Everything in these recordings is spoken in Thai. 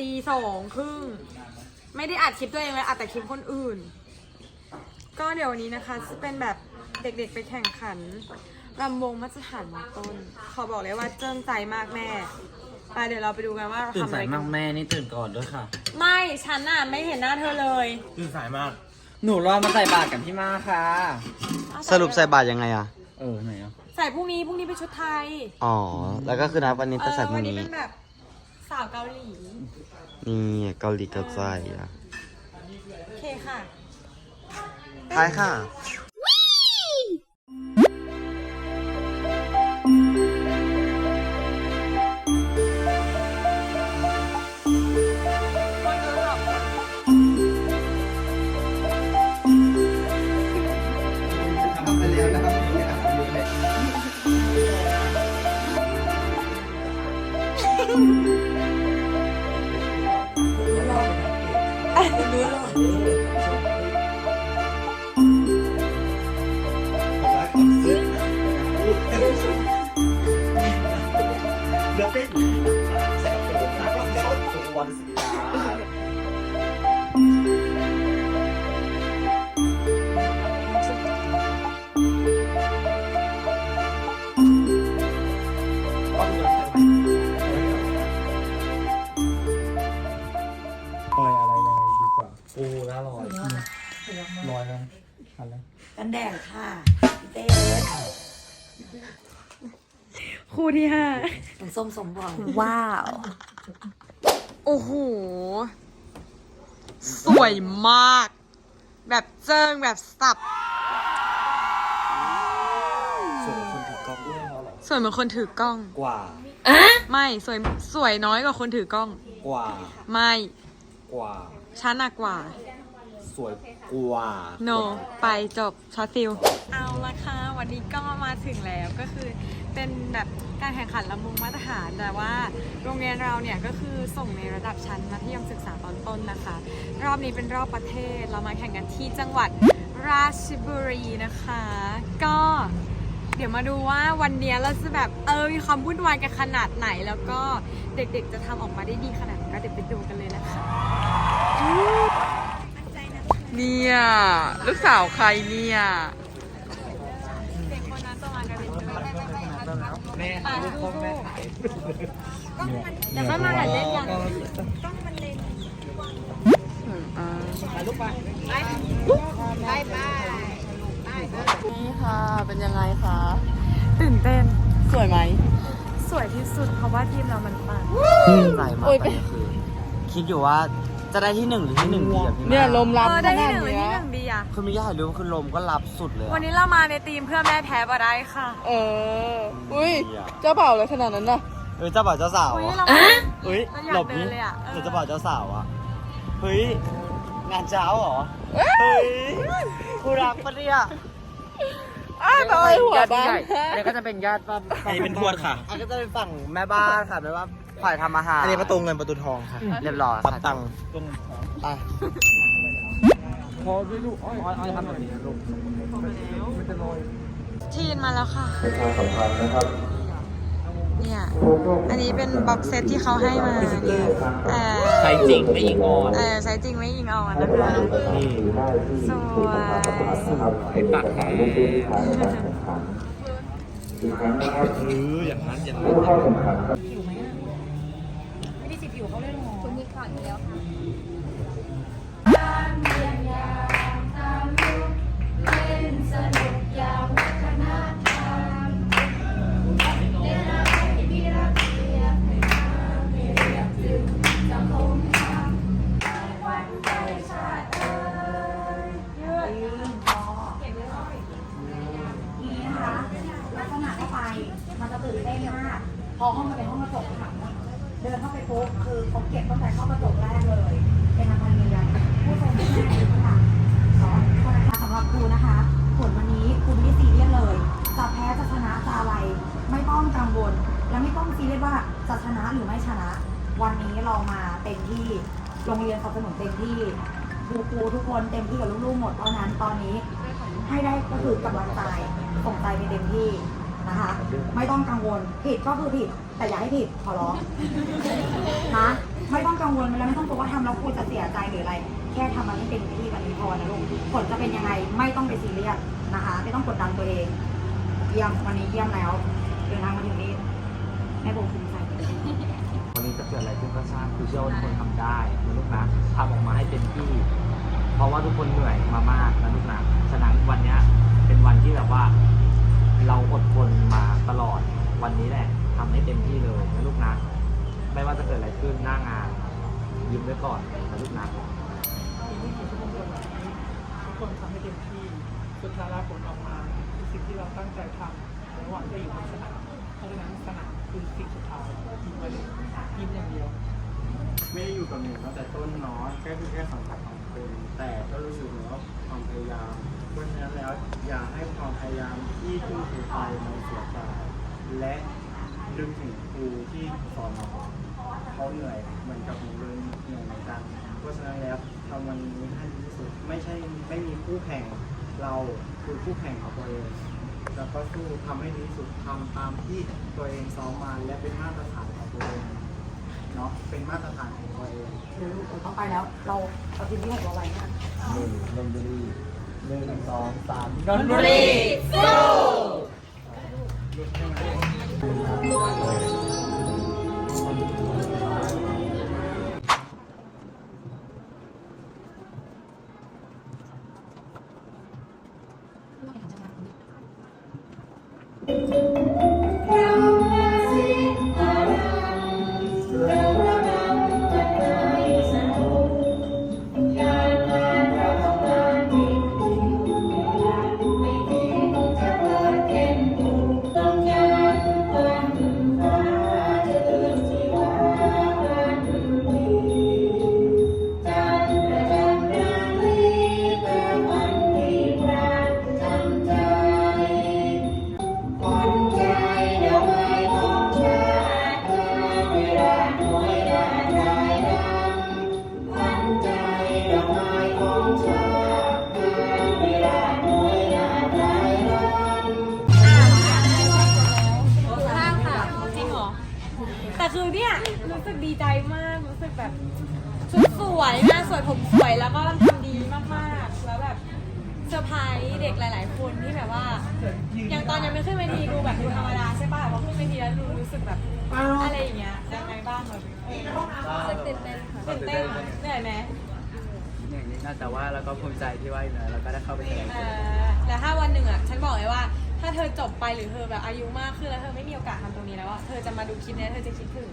ตั้งแต่ตีสองครึ่ง ไม่ได้อัดคลิปตัวเองเลยอัดแต่คลิปคนอื่น ก็เดี๋ยววันนี้นะคะจะเป็นแบบเด็กๆไปแข่งขันรำวงมาตรฐานมต้น ขอบอกเลยว่าเจิ้งใจมากแม่ไปเดี๋ยวเราไปดูกันว่าเราตื่นทำอะสาไรยกัมากนแม่นี่ตื่นก่อนด้วยค่ะ ไม่ฉันน่ะไม่เห็นหน้าเธอเลยตื่นสายมาก หนูรอมาใส่บาตรกับพี่มาค่ะสรุปใส่บาตรยังไงอะ เออไหนอะ ใส่พรุ่งนี้พรุ่งนี้เป็นชุดไทย อ๋อ แล้วก็คือนัดวันนี้เอจะอใส่พรุ่วังนี้นี้ เป็นแบบ สาวเกาหลี นี่เกาหลีเกาใจอะโอเคค่ะ ท้ายค่ะ ส้มสมหวังว้าว โอ้โห สวยมาก แบบเจิงแบบสับส่วนคนถือกล้องด้วยเขาเหรอสวยเหมือนคนถือกล้อง กว่า ไม่สวยสวยน้อยกว่าคนถือกล้อง กว่า ไม่กว่า ฉันหนักกว่า สวยกว่า no ไปจบช็อตฟิลเอาละค่ะ วันนี้ก็มาถึงแล้วก็คือ เป็นแบบการแข่งขันลำวงมาตรฐาน แต่ว่าโรงเรียนเราเนี่ยก็คือส่งในระดับชั้นมัธยมศึกษาตอนต้นนะคะ รอบนี้เป็นรอบประเทศเรามาแข่งกันที่จังหวัดราชบุรีนะคะ ก็เดี๋ยวมาดูว่าวันเนี้ยเราจะแบบเออมีความวุ่นวายกันขนาดไหน แล้วก็เด็กๆจะทำออกมาได้ดีขนาดไหนก็เดี๋ยวไปดูกันเลยนะคะเนี่ยลูกสาวใครเนี่ยเด็กคนนั้นจะมากันเป็นชุด แม่ปาลูกลูพ่อกแม่เดี๋ยวค่อยมาหัดเล่นกันนี่ค่ะ เป็นยังไงคะ ตื่นเต้น สวยไหม สวยที่สุดเพราะว่าทีมเรามันปัง ใจมากโอ้ยตอนนี้คือ คิดอยู่ว่า จะได้ที่หนึ่งหรือที่หนึ่งดีอะพี่เนี่ยลมเอรับอขได้นาที่ดหนึ่งหรือเนี้ที่ยหนึ่งดีอะคือไม่อยากรู้คือลมก็รับสุดเลยอะ วันนี้เรามาในทีมเพื่อแม่แพ้มาได้ค่ะเออ อุ้ยเจ้าบ่าวอะไรขนาดนั้นน่ะ เออเจ้าบ่าวเจ้าสาววันนี้อะเรามาเฮ้ยเราอยากหลบนี้เดินเลยอะเออเดี๋ยวเจ้าบ่าวเจ้าสาวอะเฮ้ยงานเช้าเหรอเฮ้ยคู่รักปะเนี่ยอ้าวทำไมหัวบ้านเดี๋ยวก็จะเป็นญาติป้าอันนี้เป็นทวดค่ะ อันก็จะเป็นฝั่งแม่บ้านค่ะแม่บ้าน ฝ่ายทำอาหารอันนี้ประตูเงินประตูทองค่ะเรียบร้อยรับตังค์ไปพอด้วยลูกอ้อยอ้อยทำแบบนี้ลูกทีนมาแล้วค่ะประชาสัมพันธ์นะครับเนี่ย อันนี้เป็นบ็อกเซตที่เขาให้มาเนี่ยเออใส่จริงไม่อิงออนเออใช้จริงไม่ยิงออนนะคะนี่ได้ที่สวยนะครับไอ้ปากแหลูกผู้ชายการแข่งขันอีกครั้งนะครับเอออย่างนั้นอย่างนั้นผู้เข้าแข่งขันนี้ นะหรือไม่ชนะ วันนี้เรามาเต็มที่โรงเรียนสนับสนุนเต็มที่ครูครูทุกคนเต็มที่กับลูกๆหมดเพราะฉะนั้นตอนนี้ให้ได้ก็คือกำลังใจส่งใจไปเต็มที่นะคะ ไม่ต้องกังวลผิดก็คือผิด แต่อย่าให้ผิดขอร้องนะไม่ต้องกังวลแล้วไม่ต้องกลัวว่าทำแล้วคุณจะเสียใจหรืออะไร แค่ทำมันให้เต็มที่แบบนี้พอนะลูกผลจะเป็นยังไงไม่ต้องไปซีเรียสนะคะ ไม่ต้องกดดันตัวเองเยี่ยมวันนี้เยี่ยมแล้วเดินทางมาถึงนี้แม่โบภูมิใจ วันนี้จะเกิดอะไรขึ้นก็ช่างคือเชื่อว่าทุกคนทำได้นะลูกนะทำออกมาให้เต็มที่ เพราะว่าทุกคนเหนื่อยมามากนะลูกนะฉะนั้นวันเนี้ยเป็นวันที่แบบว่า เราอดทนมาตลอดวันนี้แหละทำให้เต็มที่เลยนะลูกนะไม่ว่าจะเกิดอะไรขึ้นหน้างานยิ้มไว้ก่อนนะลูกนะทุกคนทำให้เต็มที่สุดท้ายแล้วผลออกมาคือสิ่งที่เราตั้งใจทำระหว่างที่อยู่บนสนามเพราะฉะนั้นสนาม คือสิ่งสุดท้ายยิ้มไปเลยยิ้มอย่างเดียว ไม่ได้อยู่กับหนูตั้งแต่ต้นเนาะแค่คือแค่สัมผัสของคนแต่ก็รู้สึกถึงว่าความพยายามเพราะฉะนั้นแล้วอย่าให้ความพยายามที่ทุ่มเทไปมันเสียเปล่าและนึกถึงครูที่สอนเราเขาเหนื่อยเหมือนกับหนูเลยเหนื่อยเหมือนกันเพราะฉะนั้นแล้วทำวันนี้ให้ดีที่สุดไม่ใช่ไม่มีคู่แข่งเราคือคู่แข่งของตัวเอง แล้วก็สู้ทำให้ดีที่สุดทำตามที่ตัวเองซ้อมมาและเป็นมาตรฐานของตัวเองเนาะเป็นมาตรฐานของตัวเองเดี๋ยวลูกเราต้องไปแล้ว เราเอาทีมที่หกเราไว้นะหนึ่งนนบุรีหนึ่งสองสามนนบุรีข้ คือเนี่ยรู้สึกดีใจมากรู้สึกแบบชุดสวยหน้าสวยผมสวยแล้วก็ทำดีมากๆ แล้วแบบเซอร์ไพรส์เด็กหลาย ๆ คนที่แบบว่าอย่างตอนยังไม่ขึ้นเวทีดูแบบดูธรรมดาใช่ป่ะพอขึ้นเวทีแล้วดูรู้สึกแบบอะไรอย่างเงี้ยยังไงบ้างแบบตื่นเต้นตื่นเต้นเหนื่อยไหมอย่างนี้น่าจะว่าแล้วก็ภูมิใจที่ว่าอยู่นะแล้วก็ได้เข้าไปแสดงเออแต่ถ้าวันหนึ่งอะฉันบอกเลยว่า ถ้าเธอจบไปหรือเธอแบบอายุมากขึ้นแล้วเธอไม่มีโอกาสทำตรงนี้แล้วอะเธอจะมาดูคลิปเนี้ยเธอจะคิดถึง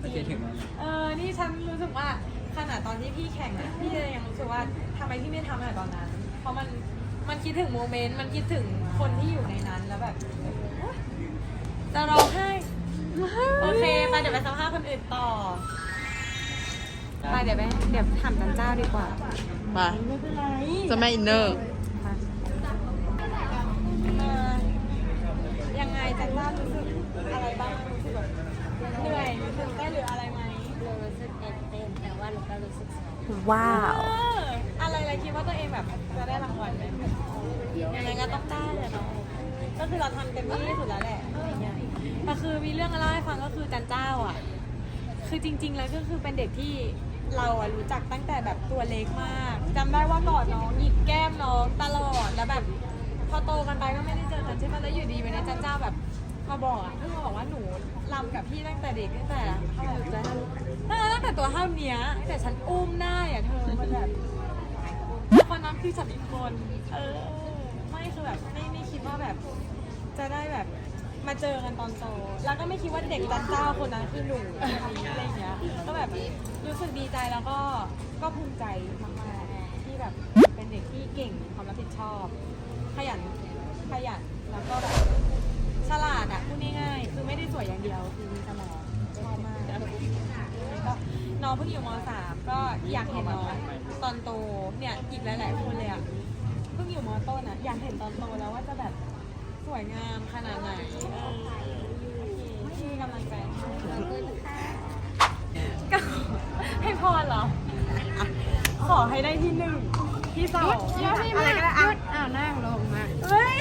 ไม่คิดถึงมันเออ นี่ฉันรู้สึกว่าขนาดตอนที่พี่แข่งอะพี่ยังรู้สึกว่าทำไมพี่ไม่ทำตั้งแต่ตอนนั้น เพราะมันมันคิดถึงโมเมนต์มันคิดถึงคนที่อยู่ในนั้นแล้วแบบโอ๊ยจะร้องไห้โอเคไปเดี๋ยวไปสัมภาษณ์คนอื่นต่อไปเดี๋ยวไปเดี๋ยวถามจันเจ้าดีกว่ามาไม่เป็นไรจะไม่อินเนอร์ เออยังไงจันเจ้ารู้สึกอะไรบ้างรู้สึกแบบเหนื่อยหรือตื่นเต้นหรืออะไรไหม รู้สึกตื่นเต้นแต่ว่า หนูก็รู้สึกสนุกว้าว เอออะไรอะไรคิดว่าตัวเองแบบจะได้รางวัลไหมยังไงก็ต้องได้เลยเนาะก็คือเราทำเต็มที่ที่สุดแล้วแหละอะไรเงี้ยแต่คือมีเรื่องมาเล่าให้ฟังก็คือจันเจ้าอะ คือจริง ๆ แล้วก็คือเป็นเด็กที่เราอะรู้จักตั้งแต่แบบตัวเล็กมากจำได้ว่ากอดน้องหยิกแก้มน้องตลอดแล้วแบบ พอโตกันไปก็ไม่ได้เจอกันใช่ไหมแล้วอยู่ดีวันนี้จันเจ้าแบบมาบอกอะเพิ่งมาบอกว่าหนูรำกับพี่ตั้งแต่เด็กตั้งแต่เท่าไหร่ ตั้งแต่ตั้งแต่ตัวเท่าเนี้ยแต่ฉันอุ้มได้อะเธอมันแบบคนนั้นคือฉันอีกคนเออไม่คือแบบไม่ไม่คิดว่าแบบจะได้แบบมาเจอกันตอนโต แล้วก็ไม่คิดว่าเด็กจันเจ้าคนนั้นคือหนูอะไรอย่างเงี้ย ก็แบบรู้สึกดีใจแล้วก็ก็ภูมิใจมากๆที่แบบเป็นเด็กที่เก่งความรับผิดชอบ ขยันขยันแล้วก็แบบฉลาดอะพูดง่ายๆคือไม่ได้สวยอย่างเดียวคือมีสมองชอบมากแล้วก็ น้องเพิ่งอยู่มสามก็อยากเห็นน้องตอนโตเนี่ยอีกหลาย ๆ คนเลยอะเพิ่งอยู่ม ต้นอะอยากเห็นตอนโตแล้วว่าจะแบบสวยงามขนาดไหนเออโอเคที่กำลังใจให้ก็ให้พรเหรอ ขอให้ได้ที่หนึ่งที่สองอะไรก็ได้อะ อ้าวนั่งลงมา เฮ้ย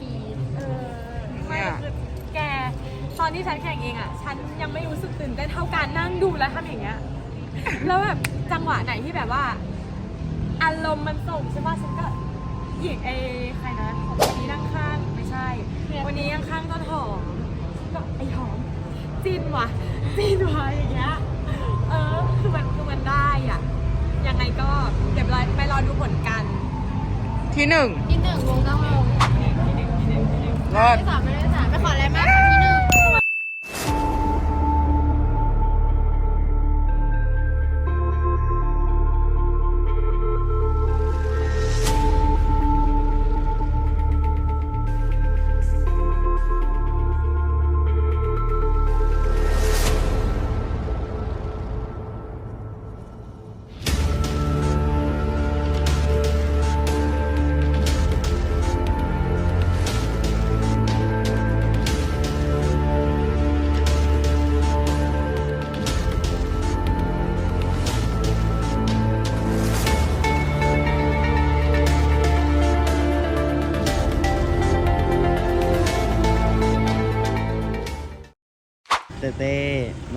ทีเออไม่คือแกตอนที่ฉันแข่งเองอะ ฉันยังไม่รู้สึกตื่นเต้นเท่าการนั่งดูแล้วทำอย่างเงี้ย แล้วแบบจังหวะไหนที่แบบว่าอารมณ์มันส่งใช่ป่ะฉันก็หยิกไอ้ใครนะของวันนี้นั่งข้างไม่ใช่ วันนี้นั่งข้างต้นหอมฉันก็ไอ้หอมจีนว่ะจีนว่ะอย่างเงี้ยเออคือมันคือมันได้อะยังไงก็เดี๋ยวเราไปรอดูผลกัน ที่หนึ่งที่หนึ่งวงต้องลง ไม่ไม่สามไม่ได้สามไม่ขออะไรมาก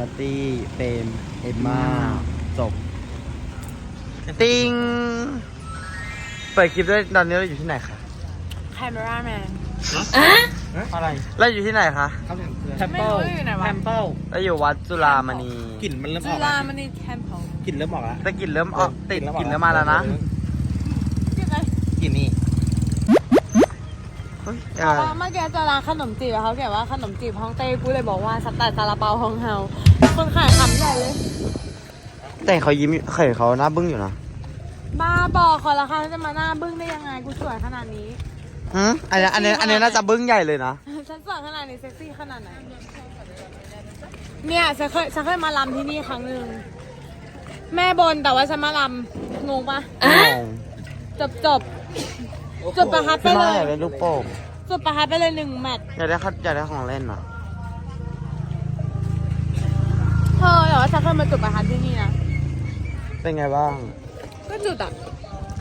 นัตตี้เฟรมเอมมาจบ ติงเปิดคลิปด้วยตอนนี้เราอยู่ที่ไหนคะแคมราแมนอะไรเราอยู่ที่ไหนคะแทมเปิลไม่รู้อยู่ไหนวะแทมเปิลเราอยู่วัดจุฬามณีกลิ่นมันเริ่มอจุอกฬามันในแคมป์ของกลิ่นเริ่มออกแล้วแต่กลิ่นเริ่มออกติดกลิ่นเริ่มมาแล้วนะจริงไหมกลิ่นนี่เฮ้ยเพราะว่า เมื่อกี้เจะร้านขนมจีบอะเขาเขียนว่าขนมจีบฮ่องเต้กูเลยบอกว่าสไตล์ซาลาเปาฮ่องเฮา คนขายขำใหญ่เลย แต่เขายิ้มเคยเขาหน้าบึ้งอยู่นะบ้าบอคอราคาจะมาหน้าบึ้งได้ยังไงกูสวยขนาดนี้หืมอันนี้อันนี้อันนี้น่าจะบึ้งใหญ่เลยนะ ฉันสวยขนาดนี้เซ็กซี่ขนาดไหน เนี่ยฉันเคยฉันเคยมาลำที่นี่ครั้งหนึ่ง แม่บนแต่ว่าฉันมาลำงงปะงงจบจบจบประทัดไปพี่เลมาย อยากได้ลูกโป่งจบประทัดไปเลยหนึ่งแมตช์ อยากได้ข้าวอยากได้ของเล่นอะ ธอแต่ว่าฉันเคยมาจุดประทัดที่นี่นะ เป็นไงบ้าง ก็จุดอะ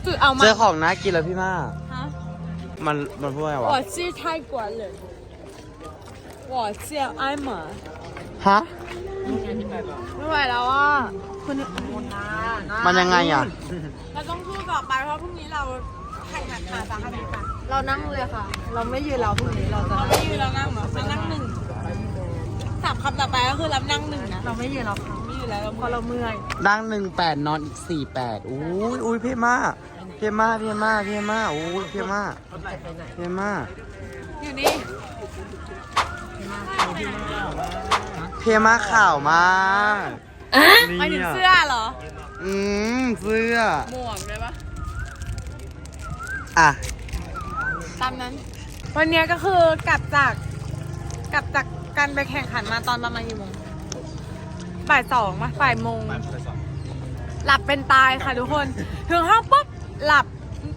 จุดเอามา เจอของน่ากินแล้วพี่มา ฮะ มันมันพูดไงวะ 我是泰国人我叫艾玛 ฮะ ไม่ไหวแล้วอ่ะคน มันยังไงอ่ะ เราต้องพูดต่อไปเพราะพรุ่งนี้เราแข่งขันขาสาขานี้ค่ะ เรานั่งเลยค่ะ เราไม่ยืนเราพรุ่งนี้เราจะ เราไม่ยืนเรานั่งเหรอเรานั่งหนึ่งส ามคำต่อไปก็คือเรานั่งหนึ่งนะเราไม่ยืนเราค่ะไม่ยืนแล้วเราเพราะเราเมื่อยนั่งหนึ่งแปดนอนอีกสี่แปดอุ้ยอุ้ยพี่มาพี่มาพี่มาพี่มาอุ้ยพี่มาพี่มาอยู่นี่พี่มาข่าวมากหมายถึงเสื้อเหรอ อืมเสื้อหมวกได้ปะอะ ตามนั้น วันเนี้ยก็คือกลับจาก กลับจาก การไปแข่งขันมาตอนประมาณกี่โมงบ่ายสองมาบ่ายโมง หลับเป็นตายค่ะทุกคน ถึงห้องปุ๊บหลับ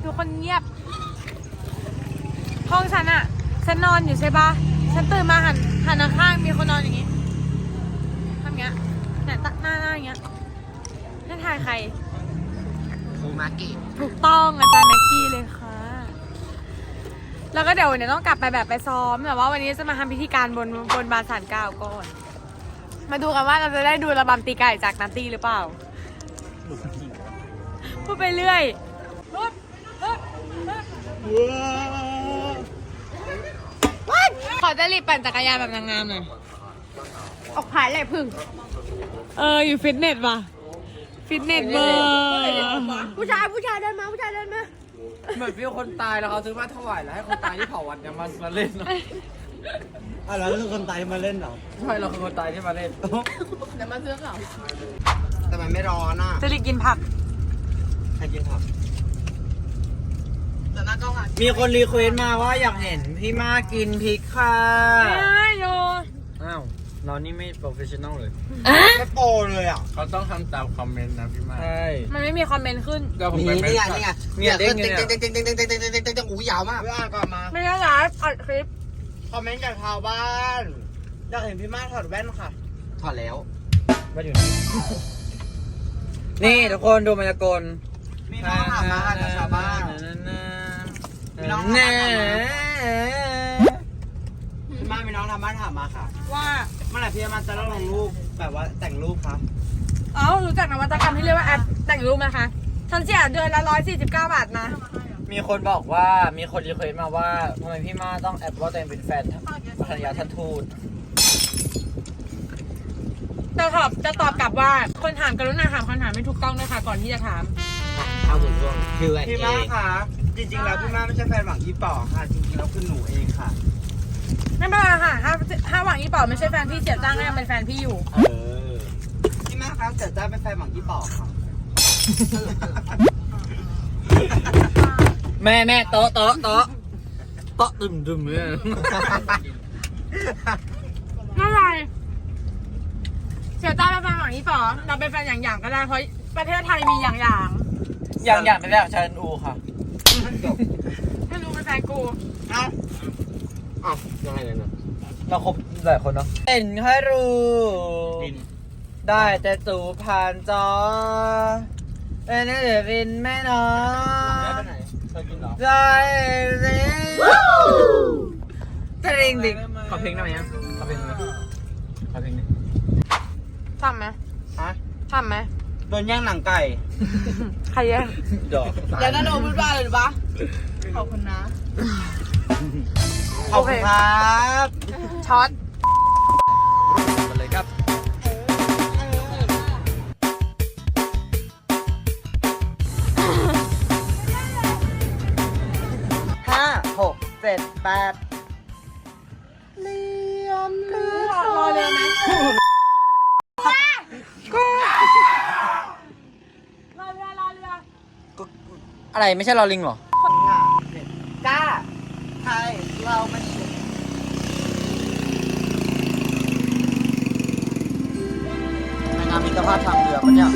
ทุกคนเงียบ ห้องฉันอะฉันนอนอยู่ใช่ปะฉันตื่นมาหันหันข้างๆมีคนนอนอย่างงี้ทำอย่างเงี้ยเนี่ยตะหน้าหน้าอย่างเงี้ยนั่นถ่ายใคร ครูมากิถูกต้องอาจารย์แม็กกี้เลยค่ะ แล้วก็เดี๋ยววันนี้ต้องกลับไปแบบไปซ้อมแต่ว่าวันนี้จะมาทำพิธีการบนบนบานสารกล่าวก่อน มาดูกันว่าเราจะได้ดูระบำตีไก่จากนัตตี้หรือเปล่า พูดไปเรื่อยฮึบฮึบฮึบว้ายขอจะรีบปั่นจักรยานแบบนางงามหน่อย ออกผายแหละพึ่ง เอออยู่ฟิตเนสว่ะ ฟิตเนสเบอร์ ผู้ชายผู้ชายเดินมาผู้ชายเดินมา เหมือนฟิวคนตายแล้วเขาซื้อมาถวายแล้วให้คนตายที่เผาวัดเนี่ยมามาเล่นอะแล้วคือคนตายมาเล่นเหรอใช่เราคือคนตายที่มาเล่น เดี๋ยวมาซื้อเขาแต่มันไม่ร้อนอะจะรีกินผัก ใครกินผักแต่หน้ากล้องอะมีคนรีเควสต์มาว่าอยากเห็นพี่มากินพริกค่ะ ไม่ได้โยอ้าว เรานี่ไม่โปรเฟชชั่นอลเลยไม่โปรเลยอะเขาต้องทำตามคอมเมนต์นะพี่มาใช่มันไม่มีคอมเมนต์ขึ้น เดี๋ยวผมนี่ไปนี่ไงไปนี่ไงเนี่ยเด้งอยู่เต็งเนี่ยเต็งเต็งเต็งเต็งเต็งเต็งเต็งเต็งเต็งอูยาวมากพี่อ่านก่อนมา ไม่ได้ไลฟ์อัดคลิป คอมเมนต์จากชาวบ้านอยากเห็นพี่มาถอดแว่นค่ะ ถอดแล้ว ว่าอยู่นี่ทุกคนดูมายากลมีน้องถามมาค่ะจากชาวบ้าน มีน้องถามแน่พี่ มามีน้องทางบ้านถามมาค่ะว่าเมื่อไหร่พี่มาจะเล่าลงรูปแบบว่าแต่งรูปครับเอ้ารู้จักนวัตกรรมที่เรียกว่าแอปแต่งรูปไหมคะฉันเสียเดือนละร้อยสี่สิบเก้าบาทนะมีคนบอกว่ามีคนรีเควสต์มาว่าทำไมพี่มาต้องแอบว่าตัวเองเป็นแฟนภรรยาท่านทูตแต่ตอบจะตอบกลับว่าคนถามกรุณาถามคำถามไม่ถูกต้องด้วยค่ะก่อนที่จะถามเอาสุดช่วงคือไอ้พี่มาค่ะจริงๆแล้วพี่มาไม่ใช่แฟนหวังยี่ป๋อค่ะ จริงๆแล้วคือหนูเองค่ะ ไม่เป็นไรค่ะ ถ้าถ้าหวังอีเป่าไม่ใช่แฟนพี่เสียจ้างก็ยังเป็นแฟนพี่อยู่ เออพี่มาครับเกิดจ้าเป็นแฟนหวังยี่ป๋อค่ะแม่แม่โต๊ะโต๊ะโต๊ะโต๊ะดึมดึมเนี่ยไม่เป็นไรเสียจ้างเป็นแฟนหวังอีเป่าเราเป็นแฟนอย่างๆก็ได้เพราะประเทศไทยมีอย่างอย่างอย่างเป็นแบบเชิญอูค่ะๆให้รู้เป็นแฟนกู เราคบหลายคนเนาะเห็นให้รู้ได้แต่ตูผ่านจอเป็นนี่เดี๋ยวบินแม่น้องได้สิตริงดิงขอเพลงได้ไหมอะขอเพลงได้ไหมขอเพลงดิทำไหมฮะทำไหมโดนย่างหนังไก่ใครแย่งดอกแล้วนั่นโอพูดว่าอะไรหรือปะขอบคุณนะ ขอบคุณครับช็อตมาเลยครับห้าหกเจ็ดแปดรอเร็วไหมรอเรือรอเรืออะไรไม่ใช่ลอลิงเหรอ ห้าเจ็ดเก้าไทยเรามันในงาน มิตรภาพทางเรือปะเนี่ย